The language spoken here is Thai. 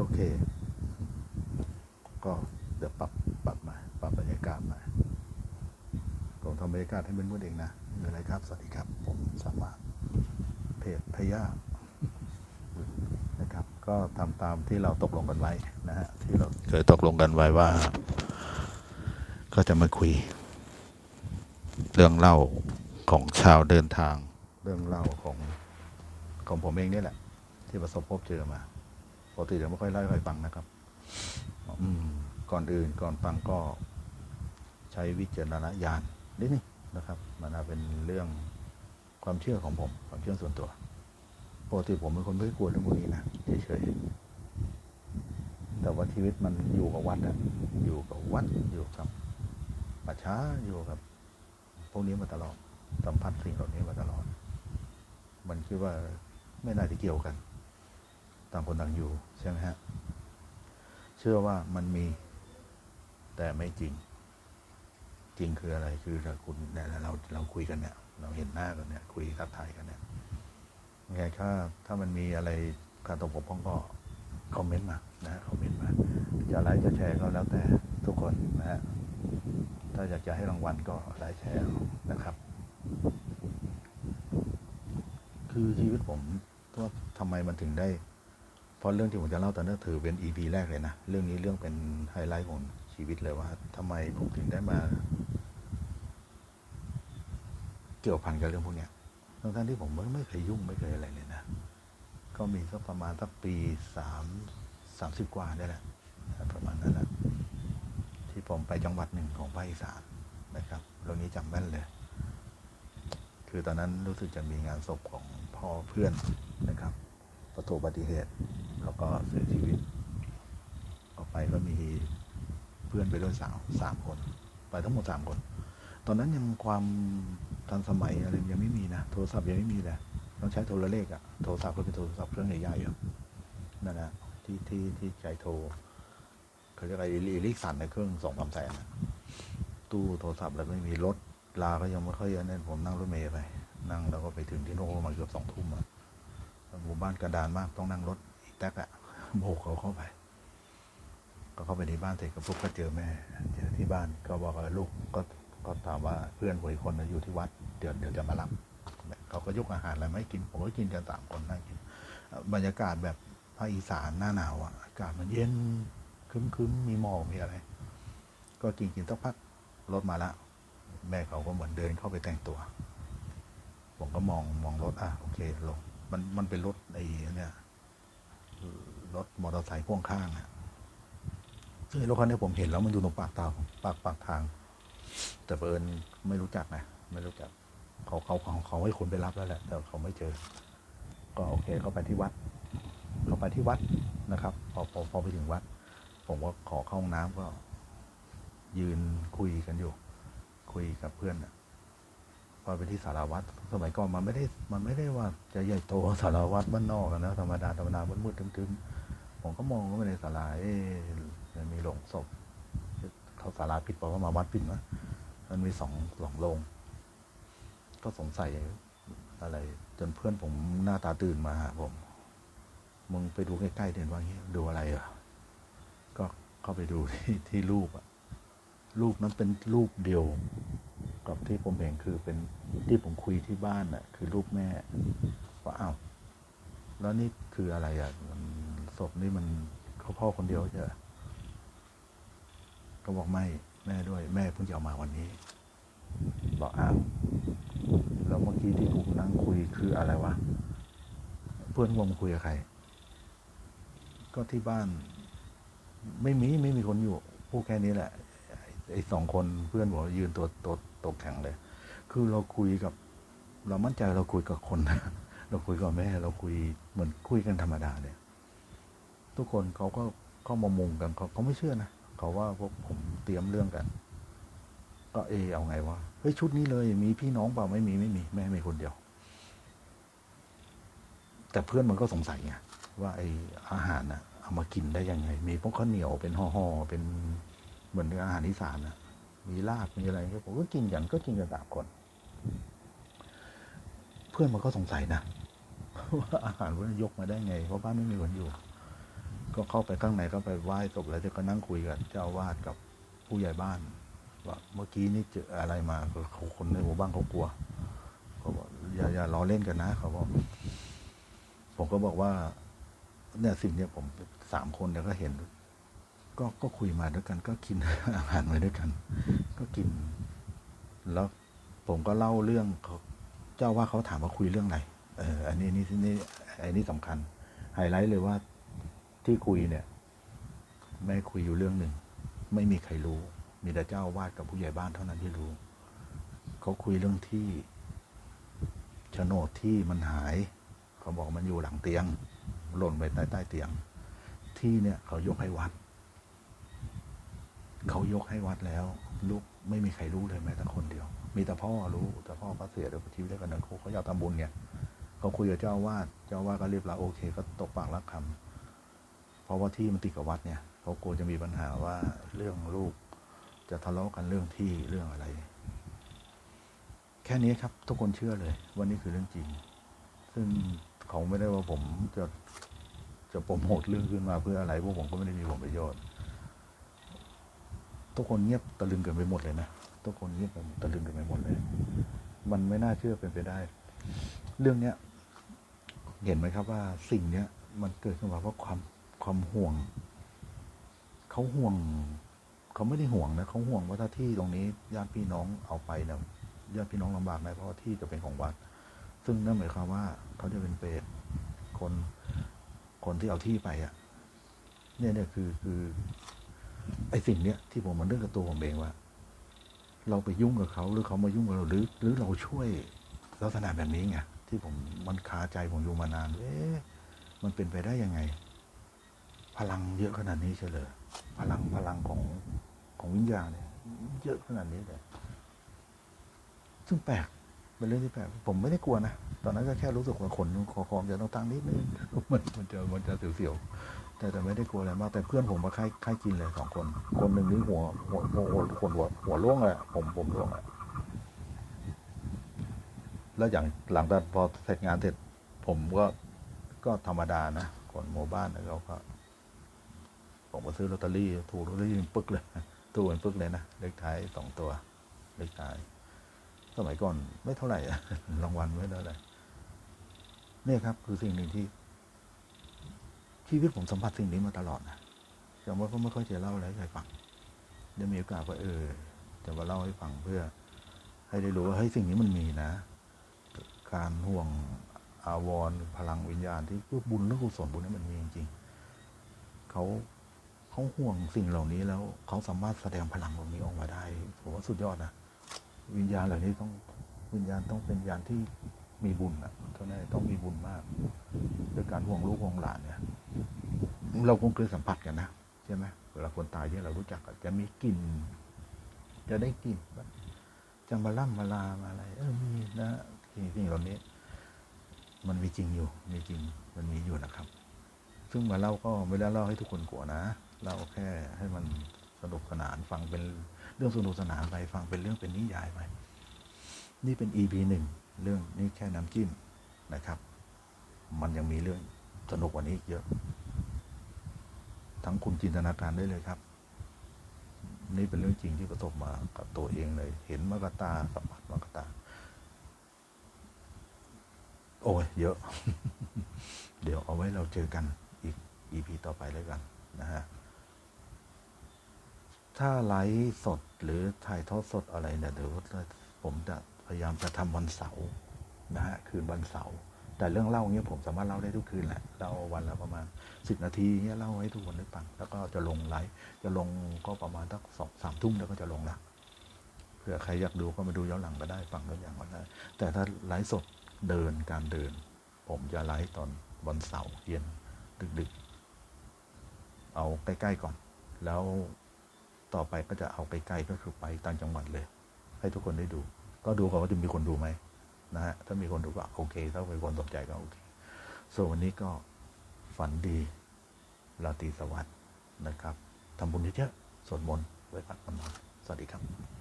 โอเค ก็เดี๋ยวปรับปรับมา ปรับบรรยากาศมาผมทำบรรยากาศให้เป็นมืดเองนะมีอะไรครับ สวัสดีครับ ผมสามารถเพจพยานะครับ ก็ทำตามที่เราตกลงกันไว้นะฮะที่เราเคยตกลงกันไว้ว่า ก็จะมาคุย เรื่องเล่าของชาวเดินทาง เรื่องเล่าของของผมเองนี่แหละ ที่ประสบพบเจอมา กติจะไม่ค่อยเล่าให้ฟังนะครับอืมก่อนอื่นก่อนฟังก็ใช้วิจารณญาณนิดนึงนะครับ มันเป็นเรื่องความเชื่อของผม ความเชื่อส่วนตัวปกติผมเป็นคนไม่กลัวเรื่องพวกนี้นะเฉยๆแต่ว่าชีวิตมันอยู่กับวัดอะอยู่กับวัดอยู่กับป่าช้าอยู่กับ พวกนี้มาตลอดสัมผัสสิ่งเหล่านี้มาตลอด มันคิดว่าไม่น่าจะเกี่ยวกัน ต่างคนต่างอยู่ใช่ไหมฮะ เชื่อว่ามันมีแต่ไม่จริง จริงคืออะไรคือถ้าคุณเนี่ยเราเราคุยกันเนี่ย เราเห็นหน้ากันเนี่ย คุยทักทายกันเนี่ยยังไงถ้าถ้ามันมีอะไรการตกบกพร่องก็คอมเมนต์มานะฮะคอมเมนต์มาจะไลค์จะแชร์ก็แล้วแต่ทุกคนนะฮะถ้าอยากจะให้รางวัลก็ไลค์แชร์นะครับ คือชีวิตผมว่าทำไมมันถึงได้ เพราะเรื่องที่ผมจะเล่าตอนนี้ถือเป็น EP แรกเลยนะ เรื่องนี้เรื่องเป็นไฮไลท์ของชีวิตเลยว่าทำไมผมถึงได้มา เกี่ยวพันกับเรื่องพวกเนี้ยทั้งๆที่ผมไม่ไม่เคยยุ่งไม่เคยอะไรเลยนะ ก็มีสักประมาณสักปีสามสามสิบกว่าได้แหละประมาณนั้นแหละที่ผมไปจังหวัดหนึ่งของภาคอีสานนะครับเรื่องนี้จำแม่นเลย คือตอนนั้นรู้สึกจะมีงานศพของพ่อเพื่อนนะครับ ประสบอุบัติเหตุแล้วก็เสียชีวิต ออกไปก็มีเพื่อนไปด้วยสาวสามคน ไปทั้งหมดสามคน ตอนนั้นยังความทันสมัยอะไรยังไม่มีนะ โทรศัพท์ยังไม่มีเลยต้องใช้โทรเลขอะโทรศัพท์ก็เป็นโทรศัพท์เครื่องใหญ่ๆอะนั่นนะที่ที่ที่ใจโทรเขาเรียกอะไรอีลิกสันในเครื่องสองสามแสนตู้โทรศัพท์แล้วไม่มีรถลาก็ยังไม่ค่อยเยอะเนี่ยผมนั่งรถเมล์ไป นั่งแล้วก็ไปถึงที่โน่นประมาณเกือบสองทุ่มอะ หมู่บ้านกระดานมากต้องนั่งรถอีแท็กอะโบกเขาเข้าไป ก็เข้าไปในบ้านเสร็จก็ปุ๊บก็เจอแม่เจอที่บ้านก็บอกว่าลูกก็ก็ถามว่าเพื่อนคนอีกคนนะอยู่ที่วัดเดี๋ยวเดี๋ยวจะมารับเขาก็ยกอาหารอะไรมาให้กินผมก็กินกันสามคนนั่งกิน บรรยากาศแบบภาคอีสานหน้าหนาวอะอากาศมันเย็นครึ้มมีหมอกมีอะไร ก็กินกินสักพักรถมาละ แม่เขาก็เหมือนเดินเข้าไปแต่งตัว ผมก็มองมองรถอะโอเคลง มันมันเป็นรถไอ้เนี่ยรถมอเตอร์ไซค์พ่วงข้างอะซึ่งไอ้รถคันนี้ผมเห็นแล้วมันอยู่ตรงปากทาปากปากทาง แต่เอิญไม่รู้จักนะไม่รู้จักเขาเขาเขาเขาให้คนไปรับแล้วแหละแต่เขาไม่เจอ ก็โอเคเขาไปที่วัดเขาไปที่วัดนะครับ พอพอพอไปถึงวัด ผมก็ขอเข้าห้องน้ำก็ ยืนคุยกันอยู่ คุยกับเพื่อนอะ พอไปที่สารวัตรสมัยก่อนมันไม่ได้มันไม่ได้ว่าจะใหญ่โตสารวัตรบ้านนอกนะธรรมดาธรรมดามืดๆทึมๆผมก็มองว่าในศาลาเอ๊ะมันมีโลงศพเขาศาลาปิดบอกว่ามาวัดปิดนะมันมีสองสองโรงก็สงสัยอะไร จนเพื่อนผมหน้าตาตื่นมาหาผมมึงไปดูใกล้ๆเด่นว่างงี้ดูอะไรอะก็เข้าไปดูที่ที่รูปอะรูปนั้นเป็นรูปเดียว กับที่ผมเห็นคือเป็นที่ผมคุยที่บ้านน่ะ คือรูปแม่ว่าอ้าวแล้วนี่คืออะไรอะศพนี่มันเขาพ่อคนเดียวใช่ไหก็บอกไม่แม่ด้วย แม่เพิ่งจะเอามาวันนี้บอกอ้าวแล้วเมื่อกี้ที่ผมนั่งคุยคืออะไรวะเพื่อนผมคุยกับใคร ก็ที่บ้าน ไม่มีไม่มีคนอยู่พูดแค่นี้แหละ ไอ้สองคนเพื่อนบอกยืนตัวตัวตัวแข็งเลย คือเราคุยกับ เรามั่นใจเราคุยกับคน เราคุยกับแม่ เราคุยเหมือนคุยกันธรรมดาเนี่ยทุกคนเขาก็เข้ามามุงกันเขาเขาไม่เชื่อนะเขาว่าพวกผมเตรียมเรื่องกัน ก็เออเอาไงวะเฮ้ยชุดนี้เลย มีพี่น้องเปล่าไม่มีไม่มีแม่มีคนเดียว แต่เพื่อนมันก็สงสัยไงว่าไออาหารน่ะเอามากินได้ยังไง มีพวกข้าวเหนียวเป็นห่อๆเป็น เหมือนอาหารอีสานนะมีลาบมีอะไรก็ผมก็กินกันก็กินกันสามคน เพื่อนมันก็สงสัยนะว่าอาหารพวกนั้นยกมาได้ไง เพราะบ้านไม่มีคนอยู่ ก็เข้าไปข้างในก็ไปไหว้ศพแล้วก็นั่งคุยกับเจ้าอาวาดกับผู้ใหญ่บ้านว่าเมื่อกี้นี่เจออะไรมาเขาคนในหมู่บ้านเขากลัวเขาบอกอย่าอย่าล้อเล่นกันนะเขาบอกผมก็บอกว่า เนี่ยสิ่งเนี้ยผมสามคนเนี่ยก็เห็น ก็ก็คุยมาด้วยกัน ก็กินอาหารมาด้วยกัน ก็กิน แล้วผมก็เล่าเรื่องเขาเจ้าว่าเขาถามว่าคุยเรื่องอะไรเอออันนี้นี่นี่อันนี้สำคัญไฮไลท์เลยว่าที่คุยเนี่ยไม่คุยอยู่เรื่องหนึ่งไม่มีใครรู้ มีแต่เจ้าอาวาดกับผู้ใหญ่บ้านเท่านั้นที่รู้ เขาคุยเรื่องที่โฉนดที่มันหาย เขาบอกมันอยู่หลังเตียง หล่นไปใต้ใต้เตียง ที่เนี่ยเขายกให้วัด เขายกให้วัดแล้ว ลูกไม่มีใครรู้เลยแม้แต่คนเดียว มีแต่พ่อรู้แต่พ่อก็เสียด้วยชีวิตด้วยกันนะเขาเขาอยากทำบุญไงเขาคุยกับเจ้าวาดเจ้าอาวาดก็เรียบร้อยโอเคก็ตกปากรับคำเพราะว่าที่มันติดกับวัดเนี่ยเขากลัวจะมีปัญหาว่าเรื่องลูก จะทะเลาะกันเรื่องที่เรื่องอะไร แค่นี้ครับ ทุกคนเชื่อเลยว่านี่คือเรื่องจริง ซึ่งเขาไม่ได้ว่าผมจะจะโปรโมทเรื่องขึ้นมาเพื่ออะไรพวกผมก็ไม่ได้มีผลประโยชน์ ทุกคนเงียบตะลึงกันไปหมดเลยนะทุกคนเงียบกันตะลึงกันไปหมดเลย มันไม่น่าเชื่อเป็นไปได้ เรื่องเนี้ย เห็นไหมครับว่าสิ่งเนี้ยมันเกิดขึ้นมาเพราะความความห่วงเขาห่วงเขาไม่ได้ห่วงนะเขาห่วงว่าถ้าที่ตรงนี้ญาติพี่น้องเอาไปเนี่ยญาติพี่น้องลำบากไหมเพราะที่จะเป็นของวัด ซึ่งนั่นหมายความว่าเขาจะเป็นเปรตคนคนที่เอาที่ไปอะ เนี่ยเนี่ยคือคือ ไอ้สิ่งเนี้ยที่ผมมันเรื่องกับตัวผมเองว่า เราไปยุ่งกับเขาหรือเขามายุ่งกับเราหรือ หรือเราช่วยลักษณะแบบนี้ไงที่ผมมันคาใจผมอยู่มานานเอ๊ะมันเป็นไปได้ยังไง พลังเยอะขนาดนี้เฉลยพลังพลังของของวิญญาณเนี่ย เยอะขนาดนี้เลยซึ่งแปลกเป็นเรื่องที่แปลกผมไม่ได้กลัวนะตอนนั้นก็แค่รู้สึกว่าขนคอคอมจะต้องตั้งนิดนึงมันมันจะมันจะเสียวๆ แต่แต่ไม่ได้กลัวอะไรมากแต่เพื่อนผมมาค่ายค่ายกินเลยสองคน คนหนึ่งนี่หัวหัวหัวหัวหัวหัวล่วงเลยผมผมล่วงเลยแล้วอย่างหลังจากพอเสร็จงานเสร็จ ผมก็ก็ธรรมดานะคนหมู่บ้านเขาก็ ผมก็ซื้อลอตเตอรี่ ถูกลอตเตอรี่ปึกเลยตู้เป็นปึกเลยนะเลขท้ายสองตัวเลขท้ายสมัยก่อนไม่เท่าไหร่รางวัลไม่เท่าไหร่เนี่ยครับ คือสิ่งหนึ่งที่ ชีวิตผมสัมผัสสิ่งนี้มาตลอดนะแต่ว่าก็ไม่ค่อยจะเล่าอะไรให้ใครฟังได้มีโอกาสว่าเออจะมาเล่าให้ฟังเพื่อ ให้ได้รู้ว่าเฮ้ยสิ่งนี้มันมีนะ การห่วงอาวรพลังวิญญาณที่เพื่อบุญและกุศลบุญนี่มันมีจริงๆเขาเขาห่วงสิ่งเหล่านี้แล้วเขาสามารถแสดงพลังตรงนี้ออกมาได้ผมว่าสุดยอดนะวิญญาณเหล่านี้ต้องวิญญาณต้องเป็นวิญญาณที่ มีบุญอะเท่านั้นต้องมีบุญมากด้วยการห่วงลูกห่วงหลานเนี่ย เราคงเคยสัมผัสกันนะใช่ไหมเวลาคนตายที่เรารู้จักจะมีกลิ่นจะได้กลิ่นแบบจะมาล่ำมาลามาอะไร เออมีนะสิ่งสิ่งเหล่านี้ มันมีจริงอยู่ มีจริง มันมีอยู่นะครับ ซึ่งมาเล่าก็ไม่ได้เล่าให้ทุกคนกลัวนะเล่าแค่ให้มันสนุกสนานฟังเป็นเรื่องสนุกสนานไปฟังเป็นเรื่องเป็นนิยายไปนี่เป็น EP หนึ่ง เรื่องนี้แค่น้ำจิ้มนะครับ มันยังมีเรื่องสนุกกว่านี้อีกเยอะ ทั้งคุณจินตนาการได้เลยครับ นี่เป็นเรื่องจริงที่ประสบมากับตัวเองเลย เห็นมากตาสัมผัสมากตา โอ้ยเยอะ เดี๋ยวเอาไว้เราเจอกันอีก EP ต่อไปแล้วกันนะฮะถ้าไลฟ์สดหรือถ่ายทอดสดอะไรเนี่ยเดี๋ยวผมจะ ยายามจะทำวันเสาร์นะฮะคืนวันเสาร์แต่เรื่องเล่าเงี้ยผมสามารถเล่าได้ทุกคืนแหละเล่าวันละประมาณสิบนาทีเงี้ยเล่าให้ทุกคนได้ฟังแล้วก็จะลงไลฟ์จะลงก็ประมาณสักสองสามทุ่มแล้วก็จะลงละเผื่อใครอยากดูก็มาดูย้อนหลังก็ได้ฟังย้อนหลังก็ได้แต่ถ้าไลฟ์สดเดินการเดิน ผมจะไลฟ์ตอนวันเสาร์เย็นดึกๆ เอาใกล้ๆก่อน แล้วต่อไปก็จะเอาใกล้ๆก็คือไปต่างจังหวัดเลย ให้ทุกคนได้ดู ก็ดูก่อนว่าจะมีคนดูไหมนะฮะถ้ามีคนดูก็โอเค ถ้ามีคนสนใจก็โอเคส่วนวันนี้ก็ฝันดีราตรีสวัสดิ์นะครับทำบุญเยอะๆสวดมนต์ไว้พักผ่อนนอนสวัสดีครับ